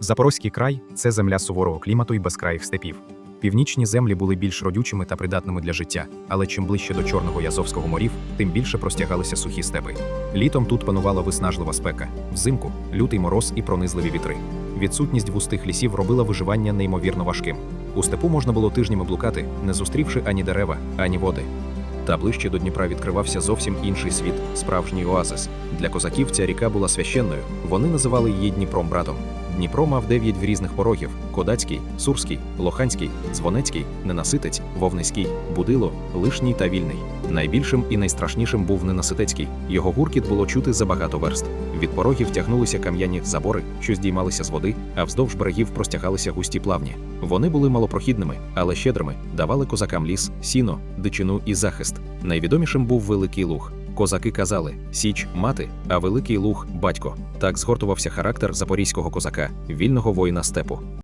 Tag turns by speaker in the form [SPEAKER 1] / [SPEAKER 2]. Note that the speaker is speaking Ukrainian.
[SPEAKER 1] Запорозький край це земля суворого клімату і безкраїх степів. Північні землі були більш родючими та придатними для життя, але чим ближче до Чорного і Азовського морів, тим більше простягалися сухі степи. Літом тут панувала виснажлива спека, взимку лютий мороз і пронизливі вітри. Відсутність густих лісів робила виживання неймовірно важким. У степу можна було тижнями блукати, не зустрівши ані дерева, ані води. Та ближче до Дніпра відкривався зовсім інший світ, справжній оазис. Для козаків ця ріка була священною. Вони називали її Дніпром братом. Дніпро мав дев'ять різних порогів: Кодацький, Сурський, Лоханський, Дзвонецький, Ненаситець, Вовниський, Будило, Лишній та Вільний. Найбільшим і найстрашнішим був Ненаситецький. Його гуркіт було чути за багато верст. Від порогів тягнулися кам'яні забори, що здіймалися з води, а вздовж берегів простягалися густі плавні. Вони були малопрохідними, але щедрими, давали козакам ліс, сіно, дичину і захист. Найвідомішим був Великий Луг. Козаки казали Січ мати, а Великий Луг батько. Так згортувався характер запорізького козака, вільного воїна степу.